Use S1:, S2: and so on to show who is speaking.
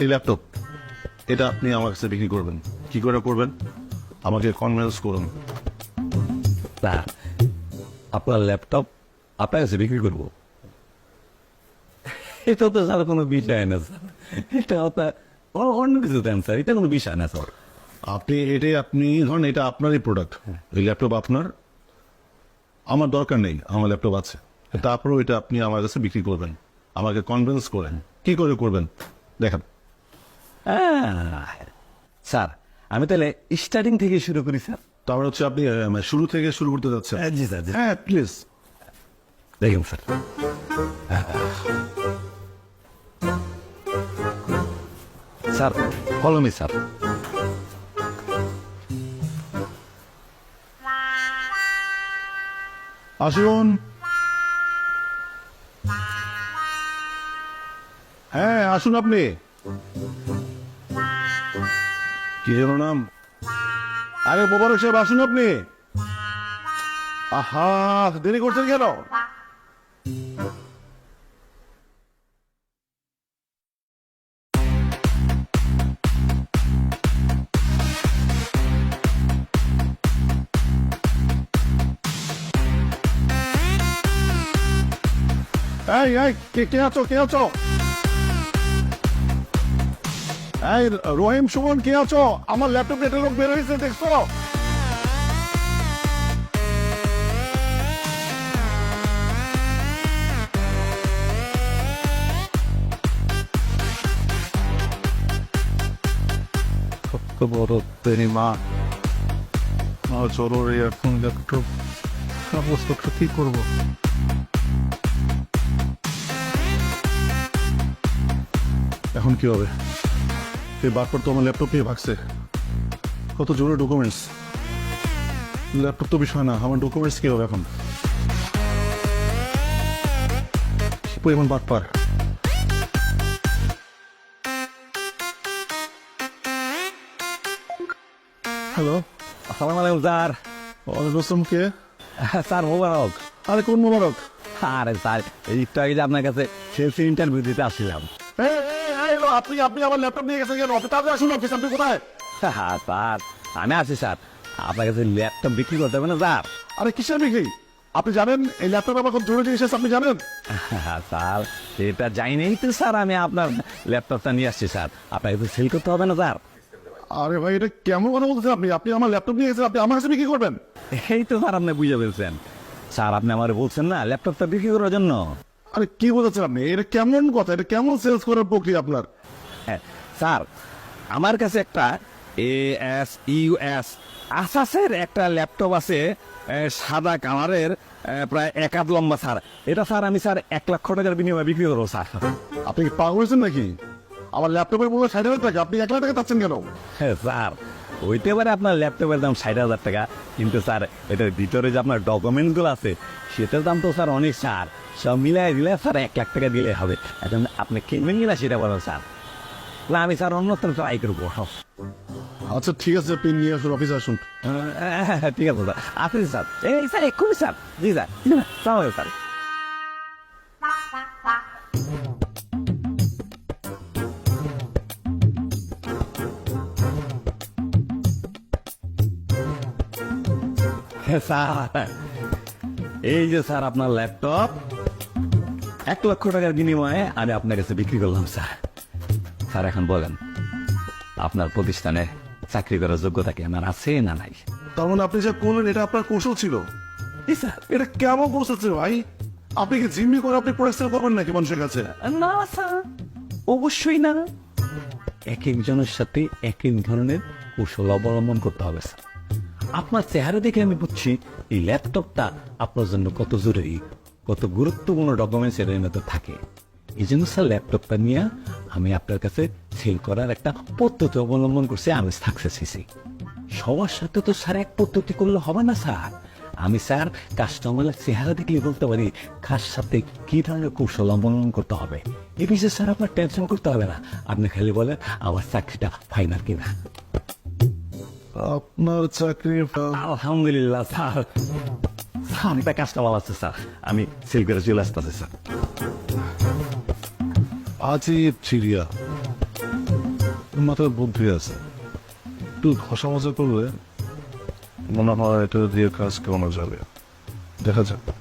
S1: এই ল্যাপটপ এটা আপনি আমার কাছে বিক্রি করবেন। কি করে করবেন? আমাকে কনভিন্স করুন।
S2: আপনার ল্যাপটপ আপনার কাছে বিক্রি করব? এটা তো স্যার কোনো বিষয় না স্যার। এটা আপনার অন্য কিছু দেন স্যার। এটা কোনো বিষয় না স্যার।
S1: আপনি এটাই আপনি ধরেন এটা আপনারই প্রোডাক্ট এই ল্যাপটপ আপনার আমার দরকার নেই আমার ল্যাপটপ আছে। তারপরেও এটা আপনি আমার কাছে বিক্রি করবেন। আমাকে কনভিন্স করেন। কি করে করবেন? দেখেন।
S2: স্যার আমি তাহলে স্টার্টিং থেকে শুরু করি স্যার।
S1: তারপর হচ্ছে আপনি মানে শুরু থেকে শুরু করতে যাচ্ছেন।
S2: জি স্যার
S1: হ্যাঁ প্লিজ
S2: দেখুন sir. Sir follow me sir.
S1: আসুন। হ্যাঁ আসুন আপনি। কি যেন নাম? আরে, মোবারক সাহেব, আসুন আপনি। আহা, দেরি করছেন কেন? এই এই, কে কে আছো কে আছো? এই, রহিম, সুমন, কে আছো? আমার ল্যাপটপ এটা লোক বের হয়েছে, দেখছ?
S2: বড় মা।
S1: চলো রে, এখন ল্যাপটপ কি করব? এখন কি হবে? এই বারপর তো আমার ল্যাপটপ নিয়ে ভাগছে। কত জোরে ডকুমেন্টস ল্যাপটপ তো বিষয় না আমার ডকুমেন্টস কি হবে এখন পরিমাণ বাটপার হ্যালো?
S2: আসসালামু আলাইকুম স্যার।
S1: ওয়ালাইকুম আসসালাম কে?
S2: স্যার মোবারক।
S1: আরে কোন মোবারক?
S2: আরে স্যার এই একটু আগে যে আপনার কাছে সেলস ইন্টারভিউ দিতে আসছিলাম।
S1: এলো, আপনি আপনি আমার ল্যাপটপ নিয়ে গেছেন কেন? অফিস তাড়াতাড়ি আসুন অফিস আপনি কোথায়?
S2: হ্যাঁ স্যার আমি আছি স্যার। আপনার কাছে ল্যাপটপ বিক্রি করতে হবে না স্যার?
S1: আরে কিসের বিক্রি? আপনি জানেন এই ল্যাপটপ আমার খুব জরুরি আছে, আপনি জানেন?
S2: হ্যাঁ, স্যার এটা যাইনি তো স্যার আমি আপনার ল্যাপটপটা নিয়ে আসছি স্যার। আপনাকে তো সেল করতে হবে না স্যার?
S1: আরে ভাই এটা কেমন কথা বলতেছেন আপনি? আপনি আমার ল্যাপটপ নিয়ে গেছেন আপনি আমার কাছে বিক্রি করবেন?
S2: এই তো স্যার আপনি বুঝে ফেলছেন। স্যার আপনি আমার বলছেন না ল্যাপটপটা বিক্রি করার জন্য?
S1: আরে কি বোঝাচ্ছেন আপনি এটা কেমন কথা? এটা কেমন সেলস করার প্রক্রিয়া আপনার?
S2: হ্যাঁ, স্যার আমার কাছে একটা এ এস ইউ এস আসাসের একটা ল্যাপটপ আছে সাদা কালারের প্রায় এক আধ লম্বা স্যার। এটা স্যার আমি স্যার এক লক্ষ টাকার বিনিময়ে বিক্রি করব স্যার।
S1: আপনি কি পাওয়া হয়েছেন নাকি? আমার ল্যাপটপের মূল্য ষাট হাজার টাকা। আপনি এক লাখ টাকা চাচ্ছেন কেন?
S2: হ্যাঁ স্যার। ওইতে পারে আপনার ল্যাপটপের দাম ষাট হাজার টাকা কিন্তু স্যার এটার ভিতরে যে আপনার ডকুমেন্টগুলো আছে সেটার দাম তো স্যার অনেক স্যার। সব মিলাই দিলে স্যার এক লাখ টাকা দিলে হবে। এখন আপনি কিনবেন কিনা সেটা বলেন স্যার। না আমি স্যার অন্য ট্রাই করব।
S1: আচ্ছা ঠিক আছে আপনি নিয়ে আসুন অফিসে আসুন।
S2: হ্যাঁ, ঠিক আছে স্যার। আসুন স্যার এই স্যার এক্ষুনি স্যার। জি স্যার। স্যার। স্যার। এই যে স্যার আপনার ল্যাপটপ। এক লক্ষ টাকার বিনিময়ে আমি আপনার কাছে বিক্রি করলাম স্যার। স্যার এখন বলেন আপনার প্রতিষ্ঠানে চাকরি করার যোগ্যতা কি আমার আছে না নাই?
S1: তার মানে আপনি যা করলেন এটা আপনার কৌশল ছিল?
S2: স্যার।
S1: এটা কেমন কৌশল ছিল ভাই? আপনি কি জিম্মি করে আপনি প্রোডাকশন করবেন নাকি মানুষের কাছে?
S2: না স্যার অবশ্যই না। এক একজনের সাথে এক এক ধরনের কৌশল অবলম্বন করতে হবে স্যার। আপনার চেহারা দেখে আমি বুঝছি, এই ল্যাপটপটা আপনার জন্য কত জরুরি, কত গুরুত্বপূর্ণ ডকুমেন্টস এর মধ্যে থাকে। এই জন্য স্যার, ল্যাপটপটা নিয়ে আমি আপনার কাছে সেল করার একটা পদ্ধতি অবলম্বন করছি, আমি সাকসেস হয়েছি। সবার সাথে তো স্যার এক পদ্ধতি করলে হবে না স্যার। আমি স্যার কাস্টমারের চেহারা দেখলে বলতে পারি, কার সাথে কি ধরনের কৌশল অবলম্বন করতে হবে। এ বিষয়ে স্যার আপনার টেনশন করতে হবে না। আপনি খালি বলেন, আমার চাকরিটা ফাইনাল কিনা।
S1: আপনার চাকরি
S2: আলহামদুলিল্লাহ স্যার। স্যার একটা কাস্টমার আছে স্যার। আমি সেল করে চলে আসতেছি স্যার।
S1: আজই চিড়িয়া। মাথায় বুদ্ধি আছে। একটু ঘষা মজা করলে মনে হয় এটা দিয়ে কাজ করানো যাবে। দেখা যাক।